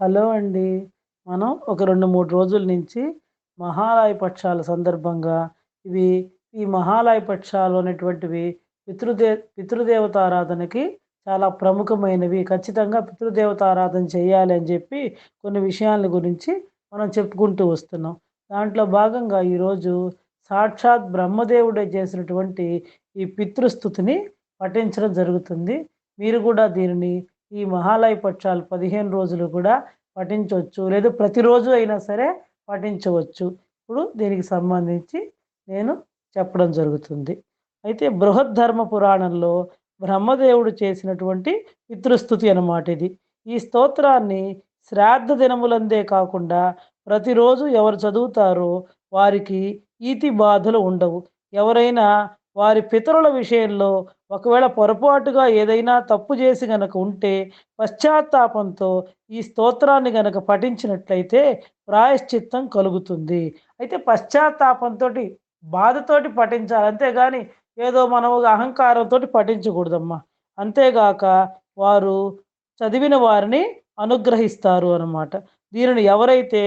Hello అండి. మనం ఒక రెండు మూడు రోజుల నుంచి మహాలయ పక్షాల సందర్భంగా ఇవి ఈ మహాలయ పక్షాలు అనేటువంటివి పితృదే పితృదేవతారాధనకి చాలా ప్రముఖమైనవి. ఖచ్చితంగా పితృదేవతారాధన చేయాలి అని చెప్పి కొన్ని విషయాల గురించి మనం చెప్పుకుంటూ వస్తున్నాం. దాంట్లో భాగంగా ఈరోజు సాక్షాత్ బ్రహ్మదేవుడే చేసినటువంటి ఈ పితృస్థుతిని పఠించడం జరుగుతుంది. మీరు కూడా దీనిని ఈ మహాలయ పక్షాలు పదిహేను రోజులు కూడా పఠించవచ్చు. లేదు ప్రతిరోజు అయినా సరే పఠించవచ్చు. ఇప్పుడు దీనికి సంబంధించి నేను చెప్పడం జరుగుతుంది. అయితే బృహద్ధర్మ పురాణంలో బ్రహ్మదేవుడు చేసినటువంటి పితృస్థుతి అన్నమాట ఇది. ఈ స్తోత్రాన్ని శ్రాద్ధ దినములందే కాకుండా ప్రతిరోజు ఎవరు చదువుతారో వారికి ఈతి బాధలు ఉండవు. ఎవరైనా వారి పితరుల విషయంలో ఒకవేళ పొరపాటుగా ఏదైనా తప్పు చేసి గనక ఉంటే పశ్చాత్తాపంతో ఈ స్తోత్రాన్ని గనక పఠించినట్లయితే ప్రాయశ్చిత్తం కలుగుతుంది. అయితే పశ్చాత్తాపంతో బాధతోటి పఠించాలి. అంతేగాని ఏదో మనం అహంకారంతో పఠించకూడదమ్మా. అంతేగాక వారు చదివిన వారిని అనుగ్రహిస్తారు అన్నమాట. దీనిని ఎవరైతే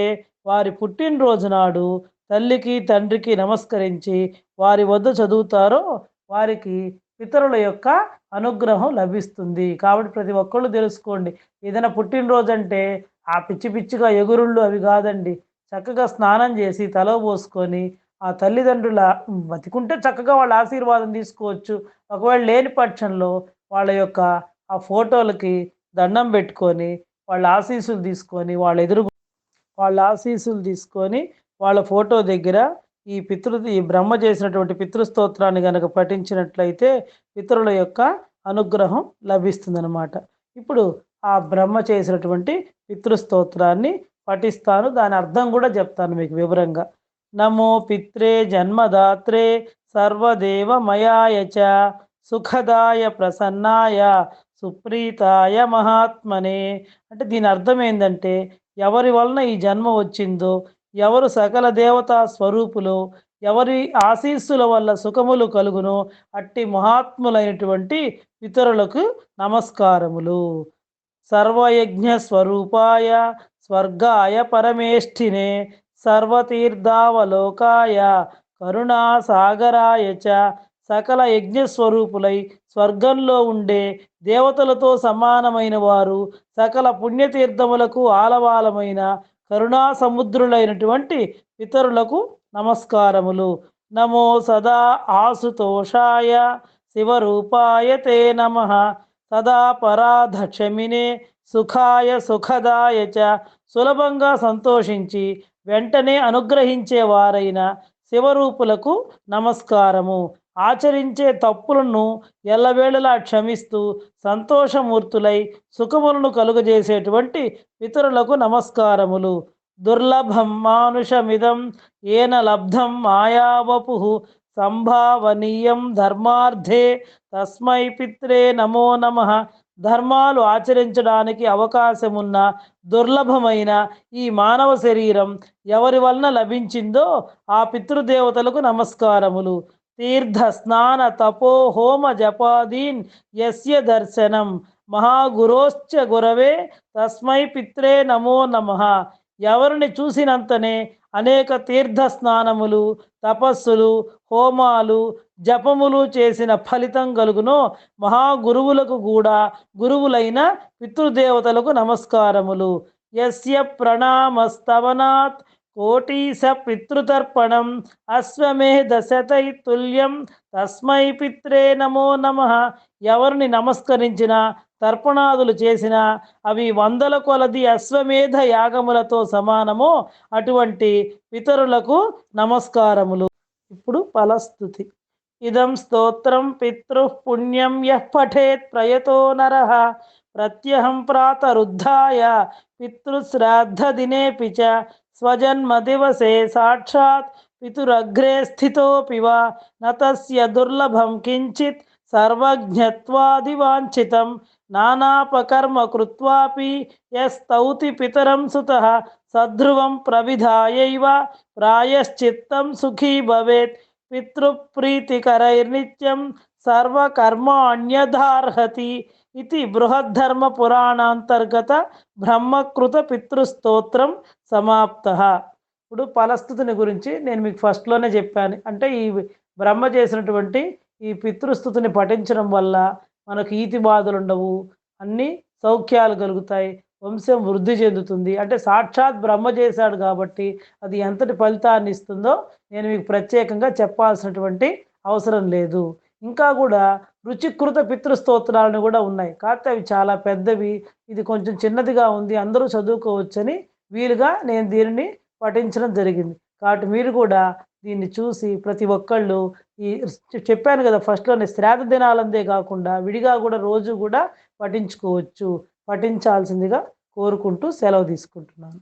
వారి పుట్టినరోజు నాడు తల్లికి తండ్రికి నమస్కరించి వారి వద్ద చదువుతారో వారికి ఇతరుల యొక్క అనుగ్రహం లభిస్తుంది. కాబట్టి ప్రతి ఒక్కళ్ళు తెలుసుకోండి. ఏదైనా పుట్టినరోజు అంటే ఆ పిచ్చి పిచ్చిగా ఎగురుళ్ళు అవి కాదండి. చక్కగా స్నానం చేసి తల పోసుకొని ఆ తల్లిదండ్రుల బతికుంటే చక్కగా వాళ్ళ ఆశీర్వాదం తీసుకోవచ్చు. ఒకవేళ లేని పక్షంలో వాళ్ళ యొక్క ఆ ఫోటోలకి దండం పెట్టుకొని వాళ్ళ ఆశీస్సులు తీసుకొని వాళ్ళ ఎదురు వాళ్ళ ఆశీస్సులు తీసుకొని వాళ్ళ ఫోటో దగ్గర ఈ పితృ ఈ బ్రహ్మ చేసినటువంటి పితృస్తోత్రాన్ని కనుక పఠించినట్లయితే పితరుల యొక్క అనుగ్రహం లభిస్తుందన్నమాట. ఇప్పుడు ఆ బ్రహ్మ చేసినటువంటి పితృస్తోత్రాన్ని పఠిస్తాను. దాని అర్థం కూడా చెప్తాను మీకు వివరంగా. నమో పిత్రే జన్మదాత్రే సర్వదేవమయాయ సుఖదాయ ప్రసన్నాయ సుప్రీతాయ మహాత్మనే. అంటే దీని అర్థం ఏంటంటే ఎవరి వలన ఈ జన్మ వచ్చిందో ఎవరు సకల దేవతా స్వరూపులు ఎవరి ఆశీస్సుల వల్ల సుఖములు కలుగునో? అట్టి మహాత్ములైనటువంటి ఇతరులకు నమస్కారములు. సర్వయజ్ఞ స్వరూపాయ స్వర్గాయ పరమేష్ఠినే సర్వతీర్థావలోకాయ కరుణాసాగరాయ చ. సకల యజ్ఞ స్వరూపులై స్వర్గంలో ఉండే దేవతలతో సమానమైన వారు సకల పుణ్యతీర్థములకు ఆలవాలమైన కరుణా సముద్రులైనటువంటి పితరులకు నమస్కారములు. నమో సదా ఆసుతోషాయ శివరూపాయ తే నమ. సదా పరాధక్షమినే సుఖాయ సుఖదాయ చ. సులభంగా సంతోషించి వెంటనే అనుగ్రహించేవారైన శివరూపులకు నమస్కారము. ఆచరించే తప్పులను ఎల్లవేళలా క్షమిస్తూ సంతోషమూర్తులై సుఖములను కలుగజేసేటువంటి పితరులకు నమస్కారములు. దుర్లభం మానుషమిదం ఏన లబ్ధం మాయావపు సంభావనీయం ధర్మార్థే తస్మై పిత్రే నమో నమ. ధర్మాలు ఆచరించడానికి అవకాశమున్న దుర్లభమైన ఈ మానవ శరీరం ఎవరి వలన లభించిందో ఆ పితృదేవతలకు నమస్కారములు. తీర్థ స్నాన తపో హోమ జపాదీన్ యస్య దర్శనం. మహాగురోశ్చ గురవే తస్మై పిత్రే నమో నమ. ఎవరిని చూసినంతనే అనేక తీర్థ స్నానములు తపస్సులు హోమాలు జపములు చేసిన ఫలితం కలుగునో మహాగురువులకు కూడా గురువులైన పితృదేవతలకు నమస్కారములు. యస్య ప్రణామస్తవనాత్. కోటీశ పితృతర్పణం అశ్వమేధశతై తుల్యం తస్మై పిత్రే నమో నమ. ఎవరిని నమస్కరించిన తర్పణాదులు చేసిన అవి వందల కొలది అశ్వమేధ యాగములతో సమానమో అటువంటి పితరులకు నమస్కారములు. ఇప్పుడు ఫలస్థుతి. ఇదం స్తోత్రం పితృ పుణ్యం యః పఠేత్ ప్రయతో నర. ప్రత్యహం ప్రాతరుద్ధాయ పితృశ్రాద్ధదినేపి చ స్వజన్మదివసే సాక్షాత్ పితురగ్రే స్థితోపి వా నతస్య దుర్లభం కించిత్ సర్వజ్ఞత్వాదివాంఛితం నానాపకర్మ కృత్వాపి యస్తౌతి పితరం సుతః సధ్రువం ప్రవిధాయైవ ప్రాయశ్చిత్తం సుఖీ భవేత్ పితృప్రీతికరైర్నిత్యం సర్వకర్మాణ్యధార్హతి ఇది బృహద్ధర్మ పురాణాంతర్గత బ్రహ్మకృత పితృస్తోత్రం సమాప్త. ఇప్పుడు ఫలస్థుతిని గురించి నేను మీకు ఫస్ట్లోనే చెప్పాను. అంటే ఈ బ్రహ్మ చేసినటువంటి ఈ పితృస్థుతిని పఠించడం వల్ల మనకు ఈతి బాధలు ఉండవు అన్ని సౌఖ్యాలు కలుగుతాయి వంశం వృద్ధి చెందుతుంది. అంటే సాక్షాత్ బ్రహ్మ చేశాడు కాబట్టి అది ఎంతటి ఫలితాన్ని ఇస్తుందో నేను మీకు ప్రత్యేకంగా చెప్పాల్సినటువంటి అవసరం లేదు. ఇంకా కూడా రుచికృత పితృస్తోత్రాలను కూడా ఉన్నాయి. కాకపోతే అవి చాలా పెద్దవి ఇది కొంచెం చిన్నదిగా ఉంది అందరూ చదువుకోవచ్చని వీలుగా నేను దీనిని పఠించడం జరిగింది. కాబట్టి మీరు కూడా దీన్ని చూసి ప్రతి ఒక్కళ్ళు ఈ చెప్పాను కదా ఫస్ట్లోనే శ్రాద్ధ దినాలందే కాకుండా విడిగా కూడా రోజు కూడా పఠించుకోవచ్చు. పఠించాల్సిందిగా కోరుకుంటూ సెలవు తీసుకుంటున్నాను.